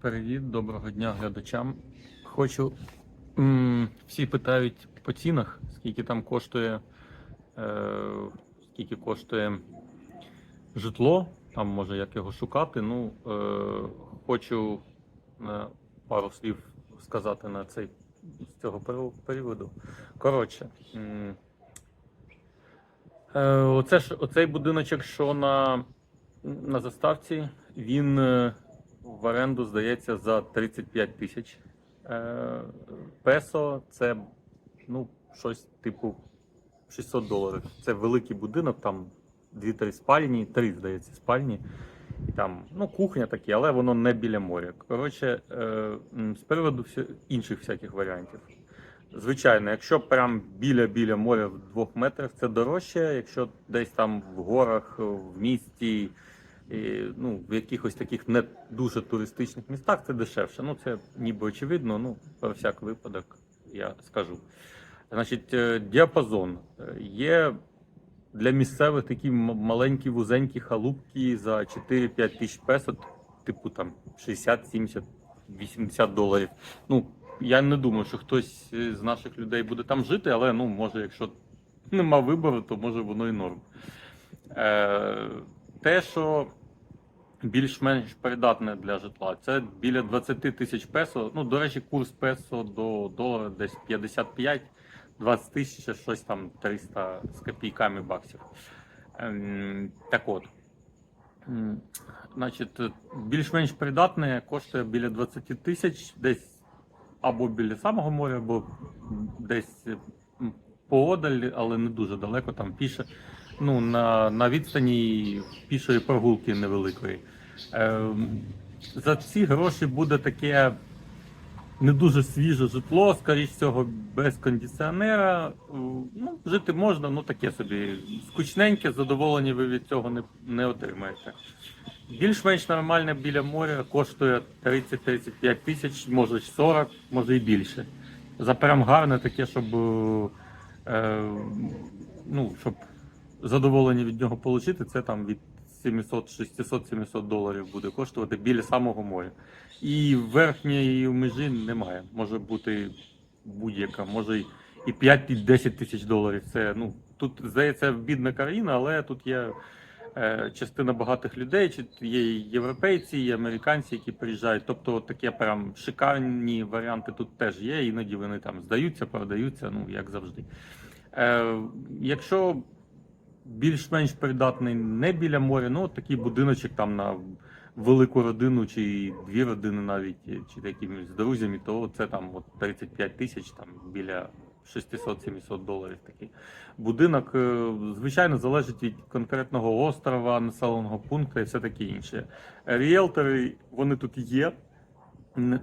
Привіт, доброго дня глядачам. Хочу. Всі питають по цінах, скільки там коштує, е, скільки коштує житло, там може як його шукати. Ну, е, хочу е, пару слів сказати на цей з цього періоду. Коротше, е, оце ж, оцей будиночок, що на, на заставці, він. е, в оренду здається за 35 тисяч е, песо. Це ну, щось типу 600 доларів. Це великий будинок, там 2-3 спальні, 3, здається, спальні. Там ну, кухня такі, але воно не біля моря. Коротше, е, з приводу інших всяких варіантів. Звичайно, якщо прям біля-біля моря в двох метрах, це дорожче. Якщо десь там в горах, в місті, ну, в якихось таких не дуже туристичних містах це дешевше. Ну, це ніби очевидно, ну, про всяк випадок я скажу. Значить, е, діапазон. Е, Є для місцевих такі маленькі вузенькі халупки за 4-5 тисяч песо, типу там 60, 70, 80 доларів. Ну, я не думаю, що хтось з наших людей буде там жити, але ну, може, якщо нема вибору, то може воно і норм. Е, те, що більш-менш придатне для житла, це біля 20 тисяч песо. Ну, до речі, курс песо до долара десь 55, 20 тисяч, щось там 300 з копійками баксів. Ем, так от. Значить, більш-менш придатне коштує біля 20 тисяч, десь або біля самого моря, або десь поодаль, але не дуже далеко, там піше. Ну, на, на відстані пішої прогулки невеликої. Ем, за ці гроші буде таке не дуже свіже житло, скоріш всього, без кондиціонера. Е, Ну, жити можна, ну таке собі. Скучненьке, задоволення ви від цього не, не отримаєте. Більш-менш нормальне біля моря коштує 30-35 тисяч, може 40, може і більше. За прям гарне таке, щоб, е, е, ну, щоб задоволення від нього отримати, це там від 700, 600-700 доларів буде коштувати біля самого моря. І верхньої межі немає. Може бути будь-яка, може і 5-10 тисяч доларів. Це ну тут здається бідна країна, але тут є е, частина багатих людей, є європейці, і американці, які приїжджають. Тобто, от таке прям шикарні варіанти тут теж є. Іноді вони там здаються, продаються, ну як завжди. Е, якщо більш-менш придатний не біля моря, ну от такий будиночок там на велику родину, чи дві родини навіть, чи якимось з друзями, то це там от 35 тисяч, там біля 600-700 доларів такий будинок. е, Звичайно, залежить від конкретного острова, населеного пункту і все таке інше. Ріелтори, вони тут є.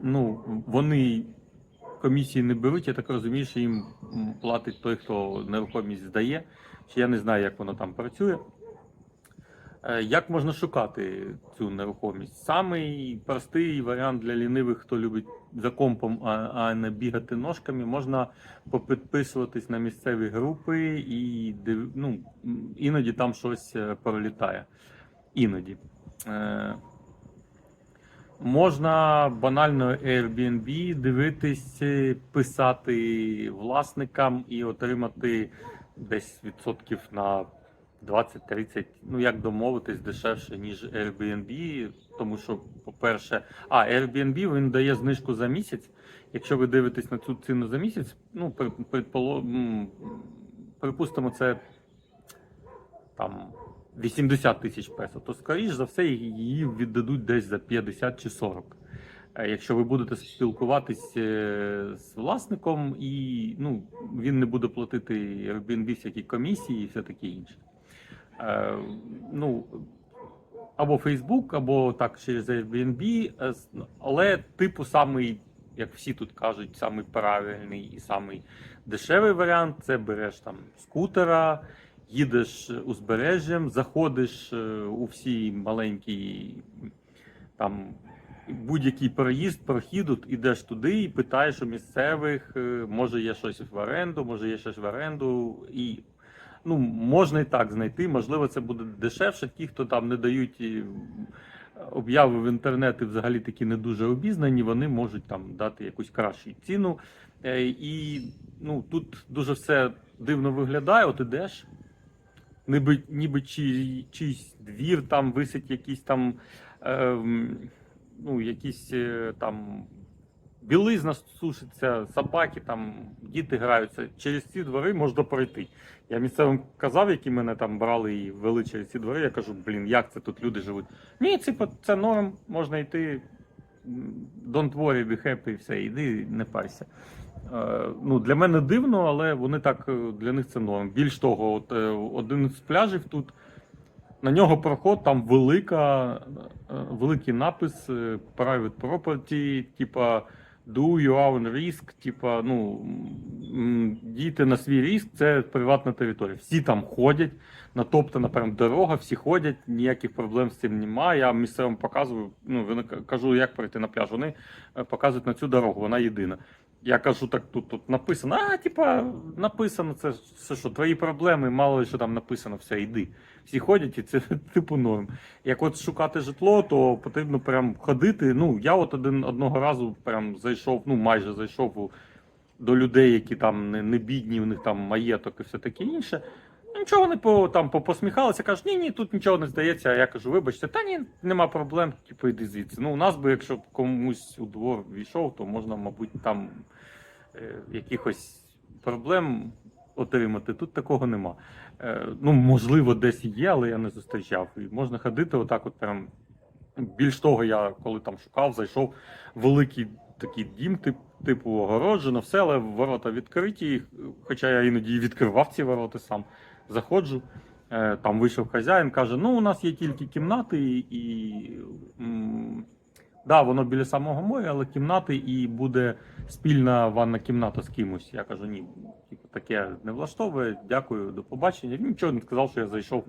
Ну, вони комісії не беруть, я так розумію, що їм платить той, хто нерухомість здає. Чи я не знаю, як воно там працює. Е, Як можна шукати цю нерухомість? Самий простий варіант для лінивих, хто любить за компом, а, не бігати ножками, можна попідписуватись на місцеві групи і ну, іноді там щось е, пролітає. Іноді. Можна банально Airbnb дивитись, писати власникам і отримати десь відсотків на 20-30, ну як домовитись дешевше, ніж Airbnb, тому що, по-перше, а Airbnb він дає знижку за місяць. Якщо ви дивитесь на цю ціну за місяць, ну припустимо, це там 80 тисяч песо, то скоріш за все її віддадуть десь за 50 чи 40. Е, Якщо ви будете спілкуватись е, з власником, і ну, він не буде платити Airbnb всякі комісії і все таке інше. Е, ну, або Facebook, або так через Airbnb, але типу самий, як всі тут кажуть, самий правильний і самий дешевий варіант це береш там скутера, їдеш узбережжям, заходиш е, у всі маленькі там будь-який проїзд, прохід, ідеш туди і питаєш у місцевих, е, може є щось в оренду, може є щось в оренду. І ну, можна і так знайти. Можливо, це буде дешевше. Ті, хто там не дають обяви в інтернеті взагалі такі не дуже обізнані, вони можуть там дати якусь кращу ціну. Е, І ну, тут дуже все дивно виглядає. От ідеш, ніби, ніби чи, чийсь двір, там висить якісь там, ем, ну, якісь е, там білизна сушиться, собаки, там, діти граються. Через ці двори можна пройти. Я місцевим казав, які мене там брали і вели через ці двори. Я кажу, блін, як це тут люди живуть? Ні, це, по- це норм, можна йти. Don't worry, be happy, все, йди, не парся. Е, ну, для мене дивно, але вони так е, для них це норм. Більш того, от, е, один з пляжів тут. На нього проход, там велика, великий напис private property, типа do your own risk, типа, ну, дійте на свій риск, це приватна територія. Всі там ходять, натоптана прям дорога, всі ходять, ніяких проблем з цим немає. Я місцевим показую, ну, кажу, як пройти на пляж. Вони показують на цю дорогу, вона єдина. Я кажу, так тут, тут написано, а, типа, написано, це все що, твої проблеми, мало що там написано, все, йди. Всі ходять, і це типу норм. Як от шукати житло, то потрібно прям ходити. Ну, я от один одного разу прям зайшов, ну майже зайшов у, до людей, які там не, не бідні, у них там маєток і все таке інше. Нічого вони по, там по- посміхалися, кажуть, ні, ні, тут нічого не здається. Я кажу, вибачте, та ні, нема проблем, типу, йди звідси. Ну, у нас би, якщо комусь у двор війшов, то можна, мабуть, там е, якихось проблем отримати. Тут такого нема. Е, ну, можливо, десь є, але я не зустрічав. І можна ходити отак, от прям. Більш того, я коли там шукав, зайшов великий такий дім, тип, типу огороджено, все, але ворота відкриті. Хоча я іноді відкривав ці ворота сам. Заходжу, е, там вийшов хазяїн, каже: ну, у нас є тільки кімнати, і, і да, воно біля самого моря, але кімнати і буде спільна ванна кімната з кимось. Я кажу, ні, типу, таке не влаштовує. Дякую, до побачення. Він нічого не сказав, що я зайшов.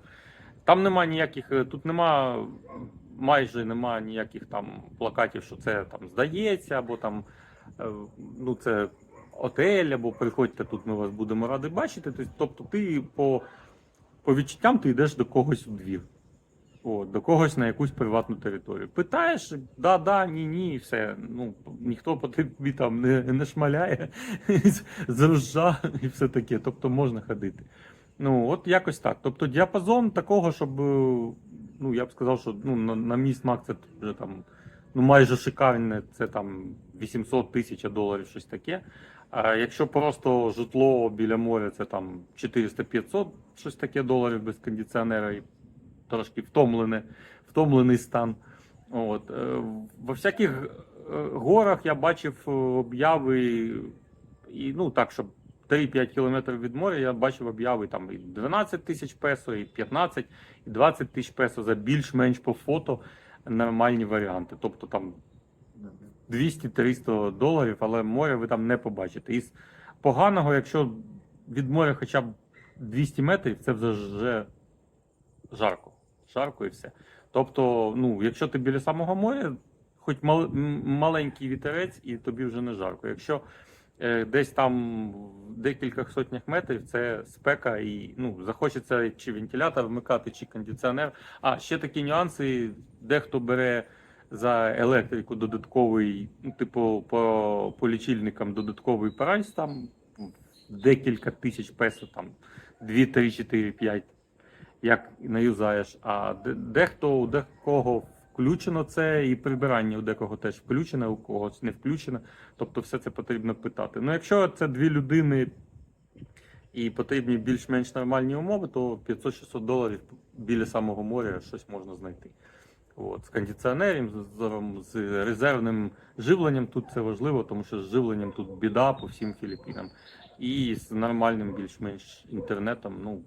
Там нема ніяких, е, тут нема майже нема ніяких там плакатів, що це там здається, або там е, ну це отель, або приходьте тут, ми вас будемо раді бачити. Тобто- Тобто ти по, по відчуттям ти йдеш до когось у двір. О, до когось на якусь приватну територію. Питаєш, да, да, ні, ні, і все. Ну, ніхто по тобі там не, не шмаляє з- з ружа і все таке. Тобто можна ходити. Ну, от якось так. Тобто діапазон такого, щоб, е, ну, я б сказав, що ну, на, на мій смак це вже там ну, майже шикарне, це там 800 тисяч доларів, щось таке. А якщо просто житло біля моря, це там 400-500, щось таке доларів без кондиціонера і трошки втомлене, втомлений стан. От. е, Во всяких е, горах я бачив е, обяви, і ну так, щоб 3-5 кілометрів від моря я бачив обяви там і 12 тисяч песо, і 15, і 20 тисяч песо за більш-менш по фото нормальні варіанти. Тобто там 200-300 доларів, але море ви там не побачите. Із поганого, якщо від моря хоча б 200 метрів, це вже жарко. Жарко і все. Тобто, ну, якщо ти біля самого моря, хоч мал, маленький вітерець, і тобі вже не жарко. Якщо десь там в декількох сотнях метрів це спека, і ну, захочеться чи вентилятор вмикати, чи кондиціонер. А ще такі нюанси, дехто бере за електрику додатковий, ну, типу, по, по лічильникам додатковий прайс, там декілька тисяч песо, там 2, 3, 4, 5 як наюзаєш. А дехто у декого включено це, і прибирання у декого теж включене, у когось не включене. Тобто все це потрібно питати. Ну, якщо це дві людини і потрібні більш-менш нормальні умови, то 500-600 доларів біля самого моря щось можна знайти. От, з кондиціонером, з- з резервним живленням тут це важливо, тому що з живленням тут біда по всім Філіппінам. І з нормальним більш-менш інтернетом, ну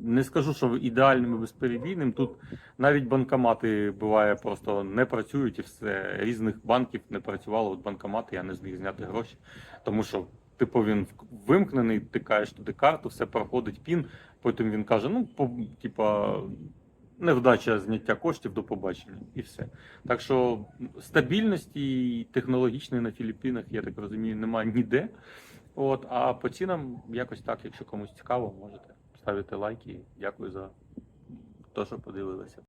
не скажу, що ідеальним і безперебійним. Тут навіть банкомати буває просто не працюють і все. Різних банків не працювало. От банкомати я не зміг зняти гроші, тому що. Типу він вимкнений, тикаєш туди карту, все проходить пін. Потім він каже: ну, по, типа, невдача зняття коштів до побачення, і все. Так що стабільності технологічної на Філіппінах, я так розумію, немає ніде. От, а по цінам якось так, якщо комусь цікаво, можете ставити лайки. Дякую за те, що подивилися.